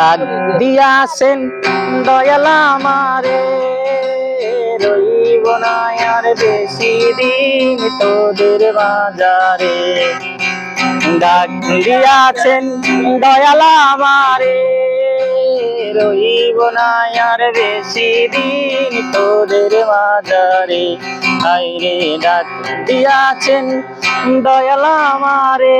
ডাক দিয়াছেন, দয়াল আমারে। রইব না আর বেশি দিন তোদের বাজারে ডাক দিয়াছেন, দয়াল আমারে। রইব না আর বেশি দিন তোদের বাজারে হাইরে ডাক দিয়াছেন, দয়াল আমারে।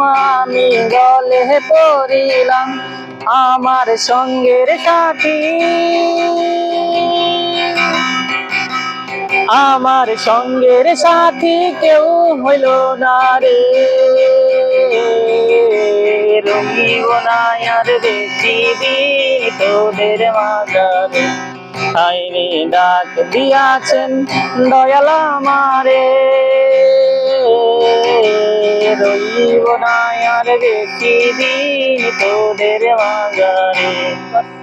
আমি গলে পড়িলাম আমার সঙ্গের সাথী আমার সঙ্গের সাথী কেউ হইল না রে। রঙিব না আর বেশি তোদের মাঝারে। আইনি ডাক দিয়াছেন দয়াল আমারে। রইব না আর বেশি তোদের মাঝারে।